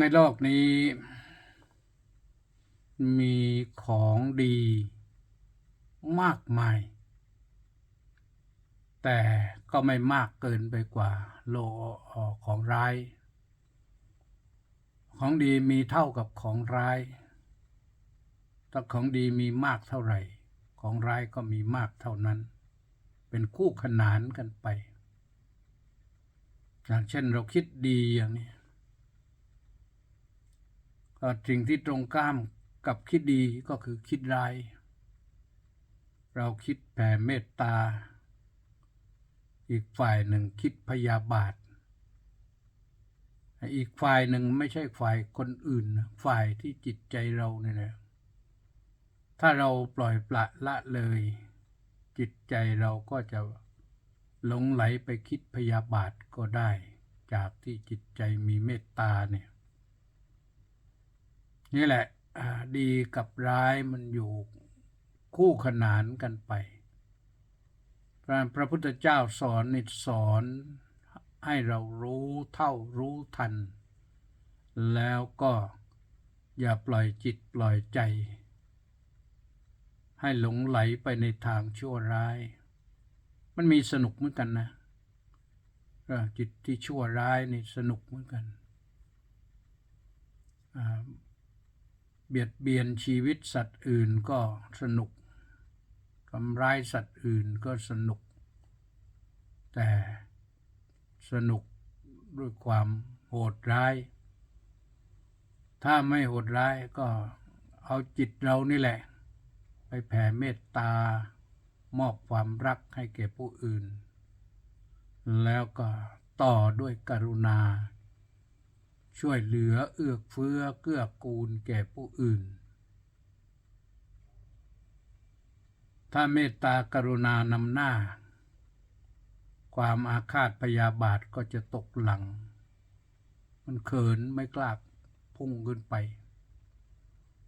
ในโลกนี้ มีของดีมากมาย แต่ก็ไม่มากเกินไปกว่าโลของร้าย ของดีมีเท่ากับของร้าย ถ้าของดีมีมากเท่าไหร่ ของร้ายก็มีมากเท่านั้น เป็นคู่ขนานกันไป อย่างเช่นเราคิดดีอย่างนี้ สิ่งที่ตรงข้ามกับคิดดีก็คือคิดร้าย เราคิดแผ่เมตตา อีกฝ่ายหนึ่งคิดพยาบาท อีกฝ่ายหนึ่งไม่ใช่ฝ่ายคนอื่น ฝ่ายที่จิตใจเราเนี่ยนะถ้าเราปล่อยปละละเลย จิตใจเราก็จะหลงไหลไปคิดพยาบาทก็ได้ จากที่จิตใจมีเมตตาเนี่ย นี่แหละดีกับร้ายมันอยู่คู่ขนานกันไปพระพระพุทธเจ้าสอนนิสอนให้เรารู้เท่ารู้ทัน แล้วก็อย่าปล่อยจิตปล่อยใจ ให้หลงไหลไปในทางชั่วร้าย มันมีสนุกเหมือนกันนะจิตที่ชั่วร้ายนี่สนุกเหมือนกันอ่า เบียดเบียนชีวิตสัตว์อื่นก็สนุกทำร้ายสัตว์อื่นก็สนุก แต่สนุกด้วยความโหดร้าย ถ้าไม่โหดร้ายก็เอาจิตเรานี่แหละ ไปแผ่เมตตามอบความรักให้แก่ผู้อื่น แล้วก็ต่อด้วยกรุณา ช่วยเหลือเอื้อเฟื้อเกื้อกูลแก่ผู้อื่น ถ้าเมตตากรุณานำหน้า ความอาฆาตพยาบาทก็จะตกหลัง มันเขินไม่กล้าพุ่งขึ้นไป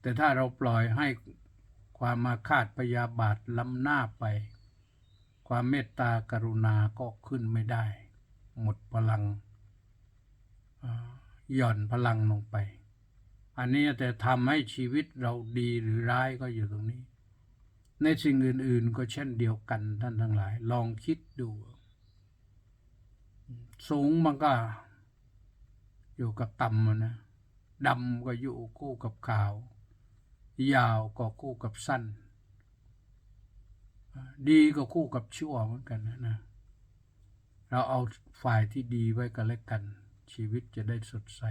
แต่ถ้าเราปล่อยให้ความอาฆาตพยาบาทล้ำหน้าไป ความเมตตากรุณาก็ขึ้นไม่ได้ หมดพลัง หย่อนพลังลงไป อันนี้แต่ทำให้ชีวิตเราดีหรือร้ายก็อยู่ตรงนี้ ในสิ่งอื่น ๆ ก็เช่นเดียวกันท่านทั้งหลาย ลองคิดดู สูงมันก็อยู่กับต่ำนะดำก็อยู่คู่กับขาว ยาวก็คู่กับสั้น ดีก็คู่กับชั่วเหมือนกันนะ เราเอาฝ่ายที่ดีไว้กันแล้วกัน ชีวิตจะได้สดใส